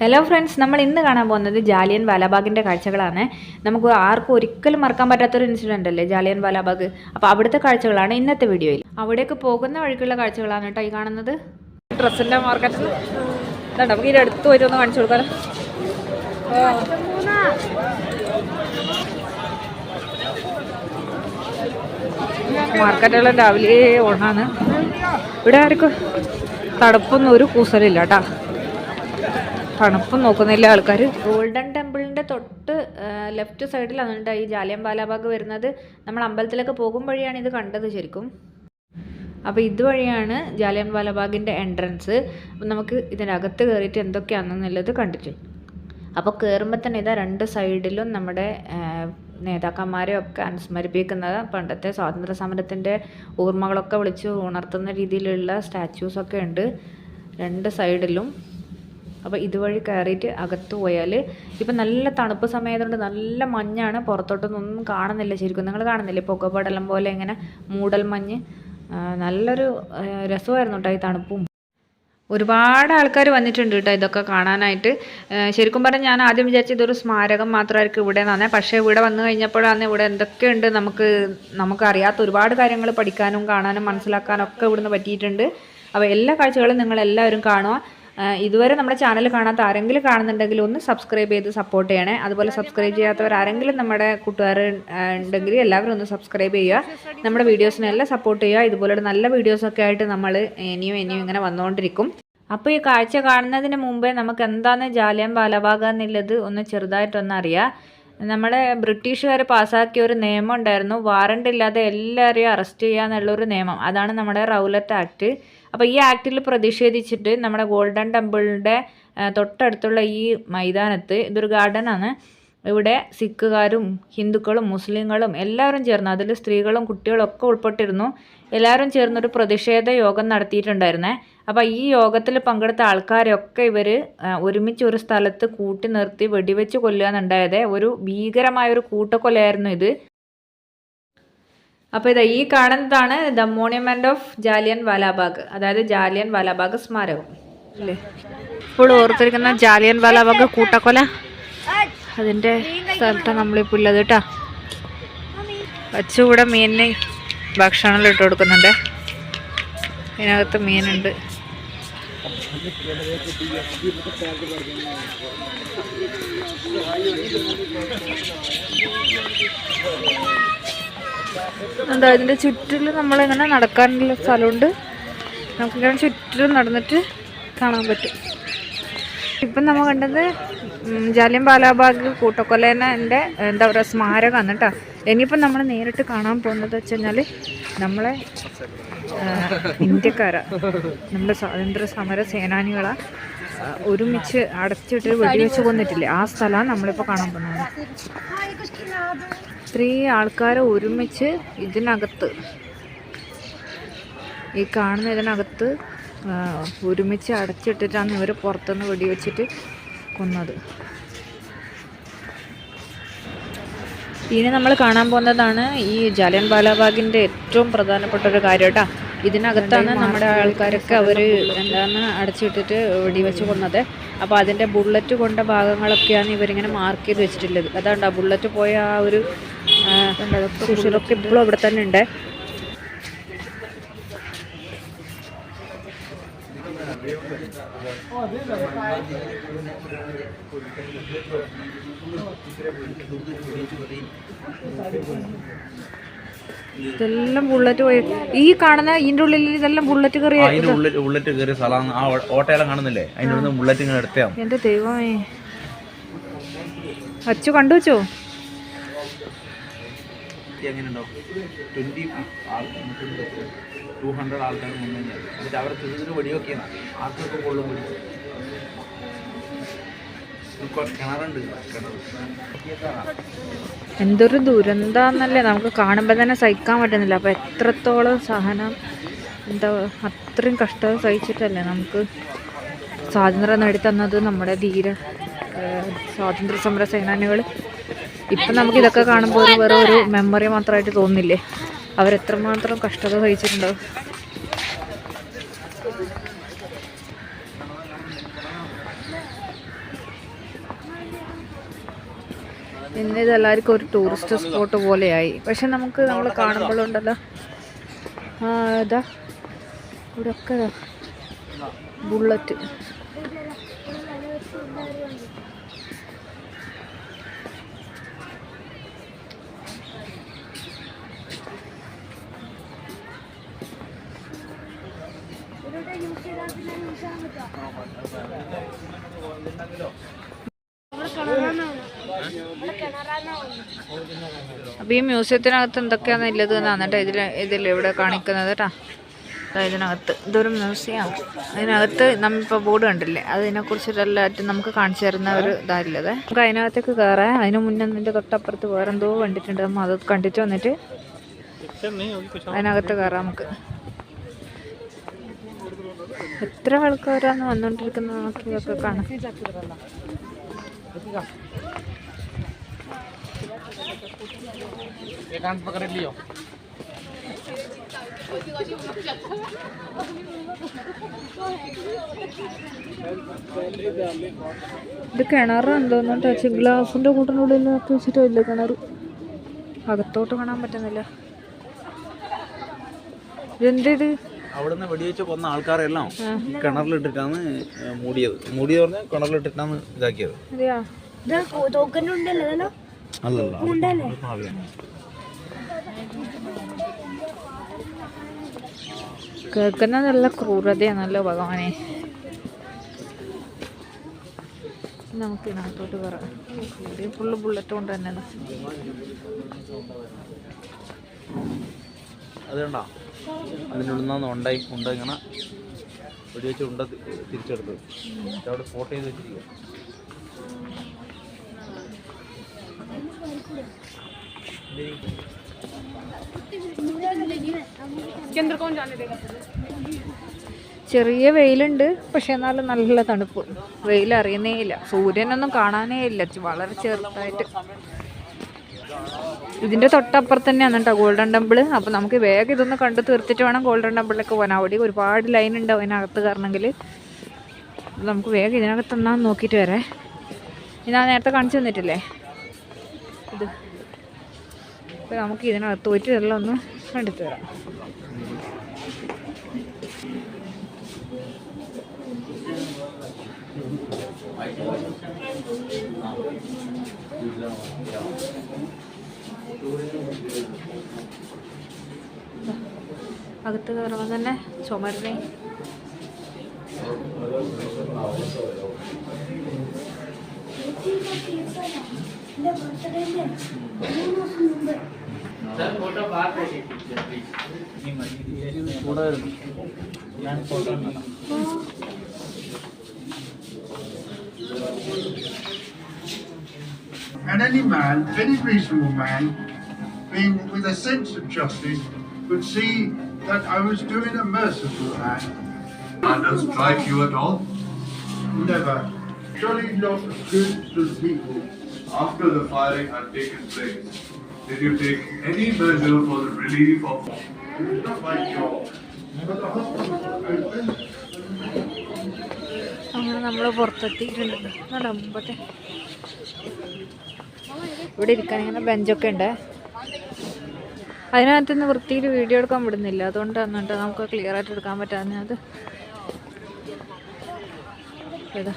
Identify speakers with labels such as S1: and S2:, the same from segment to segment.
S1: Hello friends നമ്മൾ ഇന്ന് കാണാൻ പോകുന്നത് ജാലിയൻ വാലാബാഗിന്റെ കാഴ്ചകളാണ്. നമുക്ക് ആർക്കും ഒരിക്കലും മറക്കാൻ പറ്റാത്തൊരു ഇൻസിഡന്റ് അല്ലേ ജാലിയൻ വാലാബാഗ്? അപ്പോൾ അവിടുത്തെ കാഴ്ചകളാണ് ഇന്നത്തെ വീഡിയോയിൽ. അവിടേക്ക് പോകുന്ന വഴിക്കുള്ള കാഴ്ചകളാണ് കേട്ടോ ഈ കാണുന്നത്. ഡ്രസ്സിന്റെ മാർക്കറ്റ് നമുക്ക് ഇതിന്റെ അടുത്ത് ഒന്ന് കാണിച്ചു കൊടുക്കാം മാർക്കറ്റുകൾ രാവിലെ ഓണാണ്. ഇവിടെ ആർക്കും തണുപ്പൊന്നും ഒരു കൂസലില്ല കേട്ടാ തണുപ്പും നോക്കുന്നില്ല ആൾക്കാർ ഗോൾഡൻ ടെമ്പിളിന്റെ തൊട്ട് ലെഫ്റ്റ് സൈഡിലാണ് കേട്ടോ ഈ ജാലിയം ബാലാബാഗ് വരുന്നത്. നമ്മൾ അമ്പലത്തിലൊക്കെ പോകുമ്പോഴാണ് ഇത് കണ്ടത് ശരിക്കും. അപ്പോൾ ഇതുവഴിയാണ് ജാലിയൻ ബാലാബാഗിന്റെ എൻട്രൻസ്. അപ്പം നമുക്ക് ഇതിനകത്ത് കയറിയിട്ട് എന്തൊക്കെയാണെന്നുള്ളത് കണ്ടിട്ട്. അപ്പോൾ കയറുമ്പോൾ തന്നെ ഇതാ രണ്ട് സൈഡിലും നമ്മുടെ നേതാക്കന്മാരെ ഒക്കെ അനുസ്മരിപ്പിക്കുന്നത് പണ്ടത്തെ സ്വാതന്ത്ര്യ സമരത്തിന്റെ ഓർമ്മകളൊക്കെ വിളിച്ച് ഉണർത്തുന്ന രീതിയിലുള്ള സ്റ്റാച്യൂസൊക്കെ ഉണ്ട്. രണ്ട് സൈഡിലും. അപ്പോൾ ഇതുവഴി കയറിയിട്ട് അകത്ത് പോയാൽ ഇപ്പം നല്ല തണുപ്പ് സമയത്തുകൊണ്ട് നല്ല മഞ്ഞാണ്. പുറത്തോട്ടൊന്നും കാണുന്നില്ല ശരിക്കും. നിങ്ങൾ കാണുന്നില്ല? പുകപടലം പോലെ ഇങ്ങനെ മൂടൽ മഞ്ഞ്. നല്ലൊരു രസമായിരുന്നു കേട്ടോ ഈ തണുപ്പും. ഒരുപാട് ആൾക്കാർ വന്നിട്ടുണ്ട് കേട്ടോ ഇതൊക്കെ കാണാനായിട്ട്. ശരിക്കും പറഞ്ഞാൽ ഞാൻ ആദ്യം വിചാരിച്ചത് ഇതൊരു സ്മാരകം മാത്രമായിരിക്കും ഇവിടെ നിന്നേ പക്ഷേ ഇവിടെ വന്നു കഴിഞ്ഞപ്പോഴാണ് ഇവിടെ എന്തൊക്കെയുണ്ട് നമുക്ക് നമുക്കറിയാത്ത ഒരുപാട് കാര്യങ്ങൾ പഠിക്കാനും കാണാനും മനസ്സിലാക്കാനും ഒക്കെ ഇവിടുന്ന് പറ്റിയിട്ടുണ്ട്. അപ്പോൾ എല്ലാ കാഴ്ചകളും നിങ്ങൾ എല്ലാവരും കാണുക. ഇതുവരെ നമ്മുടെ ചാനൽ കാണാത്ത ആരെങ്കിലും കാണുന്നുണ്ടെങ്കിൽ ഒന്ന് സബ്സ്ക്രൈബ് ചെയ്ത് സപ്പോർട്ട് ചെയ്യണേ. അതുപോലെ സബ്സ്ക്രൈബ് ചെയ്യാത്തവർ ആരെങ്കിലും നമ്മുടെ കൂട്ടുകാർ ഉണ്ടെങ്കിൽ എല്ലാവരും ഒന്ന് സബ്സ്ക്രൈബ് ചെയ്യുക. നമ്മുടെ വീഡിയോസിനെല്ലാം സപ്പോർട്ട് ചെയ്യുക. ഇതുപോലെ നല്ല വീഡിയോസൊക്കെ ആയിട്ട് നമ്മൾ ഇനിയും ഇനിയും ഇങ്ങനെ വന്നുകൊണ്ടിരിക്കും അപ്പോൾ ഈ കാഴ്ച കാണുന്നതിന് മുമ്പേ നമുക്ക് എന്താണ് ജാലിയൻ ബാലബാഗ എന്നുള്ളത് ഒന്ന് ചെറുതായിട്ടൊന്ന് അറിയാം. നമ്മുടെ ബ്രിട്ടീഷുകാർ പാസ്സാക്കിയ ഒരു നിയമം ഉണ്ടായിരുന്നു. വാറണ്ട് ഇല്ലാതെ എല്ലാവരെയും അറസ്റ്റ് ചെയ്യുക എന്നുള്ളൊരു നിയമം. അതാണ് നമ്മുടെ റൗലറ്റ് ആക്ട് അപ്പോൾ ഈ ആക്ടിൽ പ്രതിഷേധിച്ചിട്ട് നമ്മുടെ ഗോൾഡൻ ടെമ്പിളിന്റെ തൊട്ടടുത്തുള്ള ഈ മൈതാനത്ത് ഇതൊരു ഗാർഡനാണ് ഇവിടെ സിഖുകാരും ഹിന്ദുക്കളും മുസ്ലിങ്ങളും എല്ലാവരും ചേർന്ന് അതിൽ സ്ത്രീകളും കുട്ടികളും ഒക്കെ ഉൾപ്പെട്ടിരുന്നു. എല്ലാവരും ചേർന്നൊരു പ്രതിഷേധ യോഗം നടത്തിയിട്ടുണ്ടായിരുന്നേ. അപ്പോൾ ഈ യോഗത്തിൽ പങ്കെടുത്ത ആൾക്കാരൊക്കെ ഇവർ ഒരുമിച്ച് ഒരു സ്ഥലത്ത് കൂട്ടി നിർത്തി വെടിവെച്ച് കൊല്ലുകയെന്നുണ്ടായത് ഒരു ഭീകരമായ ഒരു കൂട്ടക്കൊലയായിരുന്നു ഇത്. അപ്പോൾ ഇതാ ഈ കാണുന്നതാണ് the monument of Jallian Walabagh അതായത് ജാലിയൻ വാലാബാഗ് സ്മാരകം. അല്ലേ ഇപ്പോൾ ഓർത്തിരിക്കുന്ന ജാലിയൻ വാലാബാഗ് കൂട്ടക്കൊല? അതിന്റെ സ്ഥലത്താണ് നമ്മളിപ്പോൾ ഉള്ളത് കേട്ടോ. അച്ചുകൂടെ മീനിന് ഭക്ഷണമെല്ലാം ഇട്ട് കൊടുക്കുന്നുണ്ട്. ഇതിനകത്ത് മീനുണ്ട്. എന്താ ഇതിന്റെ ചുറ്റിലും നമ്മളിങ്ങനെ നടക്കാനുള്ള സ്ഥലമുണ്ട്. നമുക്കിങ്ങനെ ചുറ്റിലും നടന്നിട്ട് കാണാൻ പറ്റും. ഇപ്പം നമ്മൾ കണ്ടത് ഉം, ബാലാബാഗ് കൂട്ടക്കൊലേനെ എന്താ പറയുക സ്മാരകമാണ് കേട്ടോ. ഇനിയിപ്പം നമ്മൾ നേരിട്ട് കാണാൻ പോകുന്നത് വെച്ച് കഴിഞ്ഞാൽ നമ്മളെ ഇന്ത്യക്കാരാ. നമ്മുടെ സ്വാതന്ത്ര്യ സമര സേനാനികളാ. ഒരുമിച്ച് അടച്ചിട്ട് വെടിവെച്ച് കൊന്നിട്ടില്ലേ? ആ സ്ഥലമാണ് നമ്മളിപ്പോൾ കാണാൻ പോകുന്നത്. ഇത്രയും ആൾക്കാരെ ഒരുമിച്ച് ഇതിനകത്ത് ഈ കാണുന്ന ഇതിനകത്ത് ഒരുമിച്ച് അടച്ചിട്ടിട്ടാണ് ഇവർ പുറത്തുനിന്ന് വെടിവെച്ചിട്ട് കൊന്നത് ഇനി നമ്മൾ കാണാൻ പോകുന്നതാണ് ഈ ജാലിയൻ ബാലാബാഗിന്റെ ഏറ്റവും പ്രധാനപ്പെട്ട ഒരു കാര്യം കേട്ടോ ഇതിനകത്താണ് നമ്മുടെ ആൾക്കാരൊക്കെ അവർ എന്താണ് അടച്ചിട്ടിട്ട് വെടിവെച്ച് കൊന്നത്. അപ്പോൾ അതിന്റെ ബുള്ളറ്റ് കൊണ്ട ഭാഗങ്ങളൊക്കെയാണ് ഇവരിങ്ങനെ മാർക്ക് ചെയ്ത് വെച്ചിട്ടുള്ളത്. അതാണ്ട് ആ ബുള്ളറ്റ് പോയ ആ ഒരു സുഷിലൊക്കെ ഇപ്പോഴും ഇവിടെ തന്നെ ഉണ്ട്. ഇതെല്ലാം ബുള്ളറ്റ് പോയി. ഈ കാണുന്ന ഇതിന്റെ ഉള്ളിൽ ഇതെല്ലാം ബുള്ളറ്റ്
S2: കയറി ബുള്ളറ്റ് കയറിയ സ്ഥലമാണ്. ആ ഓട്ടയെല്ലാം കാണുന്നില്ലേ? അതിന്റെ ഉള്ളിൽ ബുള്ളറ്റ് ഇങ്ങനെ എടുത്തോ
S1: എന്റെ ദൈവമേ. അച്ചു കണ്ടു വെച്ചോ
S2: എങ്ങനെയുണ്ടോ ട്വന്റി ടു ഹൺഡ്രഡ് ആൾക്കാർ വന്നു കഴിഞ്ഞാൽ എന്നിട്ട് അവരെ ചെറുതിന് വെടിവെക്കിയാണ് ആർക്കൊക്കെ കൊള്ളും കിണറുണ്ട്.
S1: എന്തൊരു ദുരന്താന്നല്ലേ? നമുക്ക് കാണുമ്പോൾ തന്നെ സഹിക്കാൻ പറ്റുന്നില്ല. അപ്പോൾ എത്രത്തോളം സഹനം എന്താ അത്രയും കഷ്ടം സഹിച്ചിട്ടല്ലേ നമുക്ക് സ്വാതന്ത്ര്യം നേടിത്തന്നത് നമ്മുടെ ധീര സ്വാതന്ത്ര്യ സമര സേനാനികൾ ഇപ്പം നമുക്ക് ഇതൊക്കെ കാണുമ്പോൾ ഒരു വെറും ഒരു മെമ്മറി മാത്രമായിട്ട് തോന്നില്ലേ അവരെത്രമാത്രം കഷ്ടത സഹിച്ചിട്ടുണ്ടോ? ഇന്ന് ഇതെല്ലാവർക്കും ഒരു ടൂറിസ്റ്റ് സ്പോട്ട് പോലെയായി. പക്ഷെ നമുക്ക് നമ്മൾ കാണുമ്പോഴുണ്ടല്ലോ. ഇതാ. ഇവിടെയൊക്കെ ബുള്ളറ്റ് അപ്പൊ ഈ മ്യൂസിയത്തിനകത്ത് എന്തൊക്കെയാണ് ഉള്ളത് എന്നാണ് കേട്ടോ ഇതിൽ ഇതിൽ ഇവിടെ കാണിക്കുന്നത് കേട്ടോ. ഇതിനകത്ത്. ഇതൊരു മ്യൂസിയം. അതിനകത്ത് നമ്മളിപ്പോൾ ബോർഡ് കണ്ടില്ലേ? അതിനെ അതിനെക്കുറിച്ചിട്ടെല്ലാറ്റും നമുക്ക് കാണിച്ചു തരുന്ന ഒരു ഇതായില്ലത് നമുക്ക് അതിനകത്തേക്ക് കയറാം അതിന് മുന്നേ നിന്റെ തൊട്ടപ്പുറത്ത് വേറെ എന്തോ കണ്ടിട്ടുണ്ട്. നമ്മൾ അത് കണ്ടിട്ട് വന്നിട്ട് അതിനകത്ത് കയറാം നമുക്ക്. എത്ര ആൾക്കാരാണ് വന്നോണ്ടിരിക്കുന്നത് നമുക്ക് ഇതൊക്കെ കാണാം. ഇത് കിണറാണ് തോന്നുന്നുണ്ട് പക്ഷേ ഗ്ലാസിന്റെ കൂട്ടിനുള്ളിലൊക്കെ വെച്ചിട്ടില്ല കിണർ അകത്തോട്ട് കാണാൻ പറ്റുന്നില്ല. എന്തിത്
S2: അവിടുന്ന് വെടിവെച്ച് കൊന്ന ആൾക്കാരെല്ലാം ഈ കിണറിലിട്ടിട്ടാണ് മൂടിയത്. മൂടിയത് പറഞ്ഞാൽ കിണറിലിട്ടിട്ടാണ് ഇതാക്കിയത്. അല്ലല്ല
S1: കേൾക്കുന്ന നല്ല ക്രൂരതയാണല്ലോ ഭഗവാനെ. നമുക്ക് ഇതിനകത്തോട്ട് പറയാം ഫുള്ള് ബുള്ളറ്റ് കൊണ്ട് തന്നെ
S2: അത് കണ്ടോ നിന്ന് ഉണ്ടായി ഉണ്ട ഇങ്ങനെ വെടിവെച്ച് ഉണ്ട തിരിച്ചെടുത്ത് തിരിച്ചെടുത്തത് അവിടെ ഫോട്ടോ ചെയ്ത് വെച്ചിരിക്കുക
S1: ചെറിയ വെയിലുണ്ട് പക്ഷെ എന്നാലും നല്ല തണുപ്പ്. വെയിൽ അറിയുന്നേ ഇല്ല. സൂര്യനൊന്നും കാണാനേ ഇല്ല. വളരെ ചെറുതായിട്ട്. ഇതിന്റെ തൊട്ടപ്പുറത്ത് തന്നെയാണ് കേട്ടോ ഗോൾഡൻ ടെമ്പിൾ അപ്പൊ നമുക്ക് വേഗം ഇതൊന്ന് കണ്ടു തീർത്തിട്ട് വേണം ഗോൾഡൻ ടെമ്പിളിലേക്ക് പോകാൻ. അവിടെ ഒരുപാട് ലൈൻ ഉണ്ടാവും അതിനകത്ത് കാരണമെങ്കിൽ നമുക്ക് വേഗം ഇതിനകത്ത് എന്നാന്ന് നോക്കിയിട്ട് വരെ. ഞാൻ നേരത്തെ കാണിച്ചു തന്നിട്ടില്ലേ? ഇത്. അപ്പോൾ നമുക്ക് ഇതിനകത്ത് പോയിട്ട് ഇതെല്ലാം ഒന്ന് കണ്ടിട്ട് വരാം. അകത്ത് കയറുമ്പോൾ തന്നെ ചുമരിനെ
S2: ഞാൻ photo
S3: And any man, any reasonable man, being with a sense of justice, would see that I was doing a merciful act.
S4: And does strike you at all?
S3: Never. Jolly lot of good, good people.
S4: After the firing had taken place, did you take any measure for the relief of
S3: It was not my job. But the hospital was open.
S1: അങ്ങനെ നമ്മൾ പുറത്തെത്തിയിട്ടുണ്ട് അവിടെ മുമ്പത്തെ ഇവിടെ ഇരിക്കാൻ ഇങ്ങനെ ബെഞ്ചൊക്കെ ഉണ്ട് അതിനകത്ത് നിന്ന് വൃത്തിയിൽ വീഡിയോ എടുക്കാൻ വിടുന്നില്ല. അതുകൊണ്ടാണ് കേട്ടോ നമുക്ക് ക്ലിയർ ആയിട്ട് എടുക്കാൻ പറ്റാഞ്ഞത്. ഏതാ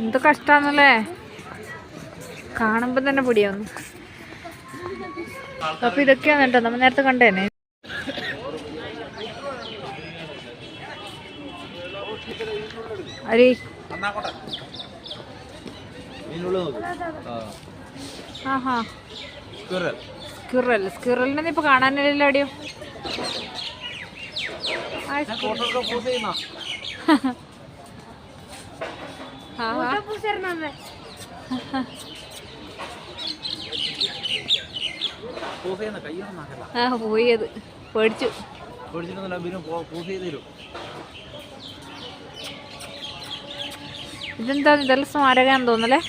S1: എന്ത് കഷ്ടാന്നല്ലേ? കാണുമ്പോൾ തന്നെ പൊടിയാവുന്നു. അപ്പൊ ഇതൊക്കെയാണ് കേട്ടോ. നമ്മൾ നേരത്തെ കണ്ടേനെ അരി. സ്കിറൽ സ്കിറലിനെ ഇപ്പൊ കാണാനില്ലല്ലോ അടിയോ. ആ
S2: ഫോട്ടോ ഒക്കെ പോസ് ചെയ്യുന്ന.
S1: ആഹാ.
S2: പോസ് ചെയ്യുന്ന കയ്യൊന്നും നാക്കല്ല
S1: ആ പോയി അത്. പേടിച്ചു.
S2: പേടിച്ചിട്ടൊന്നുമില്ല പിന്നെ പോസ് ചെയ്ത് തരും
S1: ഇതെന്താ ഇതെല്ലാം സ്മാരകമാണെന്ന് തോന്നല്ലേ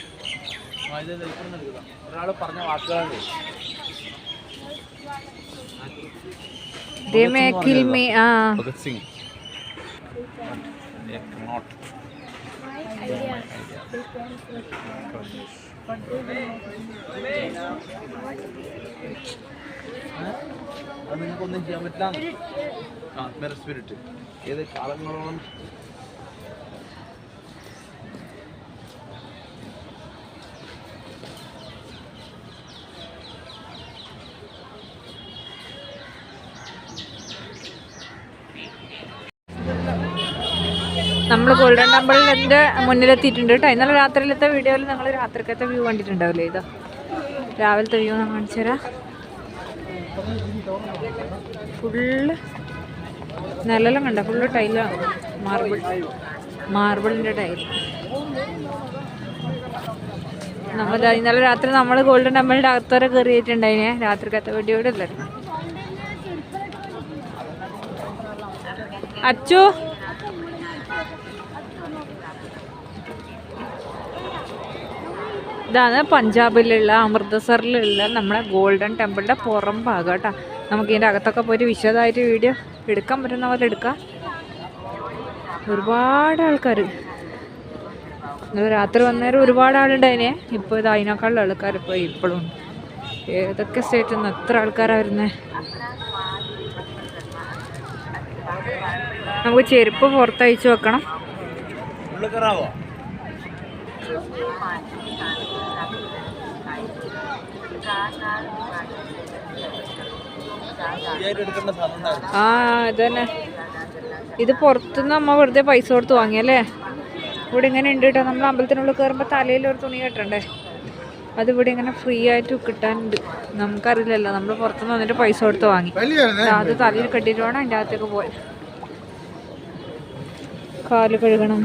S1: ഒന്നും ആ.
S2: ചെയ്യാൻ പറ്റില്ല. ആത്മീയ സ്പിരിറ്റ് ഏത് കാലങ്ങളോളം
S1: നമ്മൾ ഗോൾഡൻ ടെമ്പിളിന്റെ മുന്നിലെത്തിയിട്ടുണ്ട് കേട്ടോ ഇന്നലെ രാത്രിയിലത്തെ വീഡിയോയിൽ നിങ്ങൾ രാത്രിക്കത്തെ വ്യൂ കണ്ടിട്ടുണ്ടാവില്ലേ ഇതാ? രാവിലത്തെ വ്യൂ ഞാൻ കാണിച്ചു തരാം. ഫുള്ള് നിലലും കണ്ട ഫുള്ള് ടൈലാണ് മാർബിൾ. മാർബിളിന്റെ ടൈൽ. നമ്മൾ ഇന്നലെ രാത്രി നമ്മൾ ഗോൾഡൻ ടെമ്പിളിന്റെ അകത്ത് വരെ കയറിയിട്ടുണ്ടായിനെ രാത്രിക്കത്തെ വീഡിയോയിലല്ലേ. അച്ചു? ഇതാണ് പഞ്ചാബിലുള്ള അമൃത്സറിലുള്ള നമ്മുടെ ഗോൾഡൻ ടെമ്പിളിന്റെ പുറം ഭാഗം കേട്ടോ. നമുക്ക് ഇതിന്റെ അകത്തൊക്കെ പോയി വിശദമായിട്ട് വീഡിയോ എടുക്കാൻ പറ്റുന്ന പോലെ എടുക്കാം. ഒരുപാട് ആൾക്കാർ. രാത്രി വന്നേരം ഒരുപാട് ആളുണ്ടായിനെ ഇപ്പോൾ ഇത് അതിനേക്കാളും ആൾക്കാർ ഇപ്പോൾ ഇപ്പോഴും ഉണ്ട്. ഏതൊക്കെ സ്റ്റേറ്റിൽ നിന്ന് എത്ര ആൾക്കാരാണ് വരുന്നത് നമുക്ക് ചെരുപ്പ് പുറത്തയച്ചു വെക്കണം
S2: ഉള്ളിൽ കയറാവോ എടുക്കേണ്ട സാധനം ഉണ്ടായിരുന്നു
S1: ആ ഇത് തന്നെ ഇത് പുറത്തുനിന്ന് അമ്മ വെറുതെ പൈസ കൊടുത്ത് വാങ്ങിയല്ലേ? ഇവിടെ ഇങ്ങനെ ഉണ്ട് കേട്ടോ. നമ്മൾ അമ്പലത്തിനുള്ളിൽ കയറുമ്പോൾ തലയിൽ ഒരു തുണി കെട്ടണ്ടേ? അത് ഇവിടെ ഇങ്ങനെ ഫ്രീ ആയിട്ട് കിട്ടാനുണ്ട്. നമുക്കറിയില്ലല്ലോ. നമ്മൾ പുറത്തുനിന്ന് വന്നിട്ട് പൈസ കൊടുത്ത് വാങ്ങി. അത് തലയിൽ കെട്ടിയിട്ട് വേണം അതിന്റെ അകത്തേക്ക് പോയി. കാൽ കഴുകണം.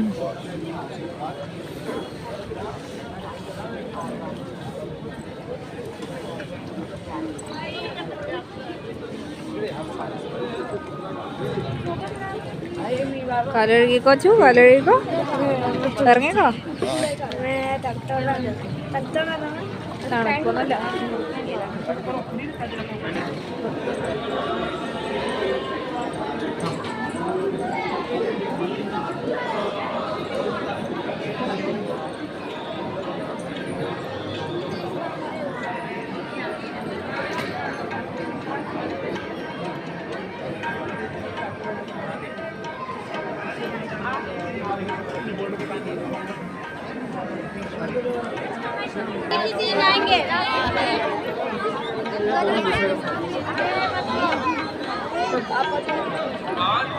S1: കാലഴുകിക്കോ കൊച്ചു കാലഴുകിക്കോ? ഇറങ്ങിക്കോ? തണുപ്പൊന്നുമില്ല.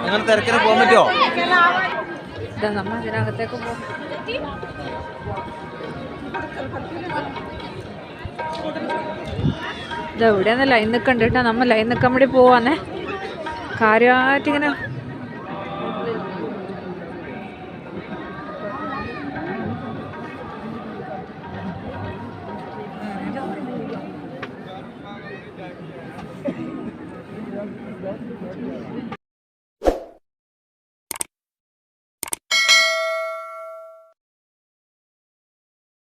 S2: നിങ്ങൾ തിരക്കിന് പോകാൻ പറ്റുമോ?
S1: നമ്മൾ അതിനകത്തേക്ക് പോകും ഇതാ ഇവിടെ ലൈൻ നിൽക്കണ്ട കേട്ടോ. നമ്മൾ ലൈൻ നിൽക്കാൻ വേണ്ടി പോവാന്നേ. കാര്യമായിട്ട് ഇങ്ങനെ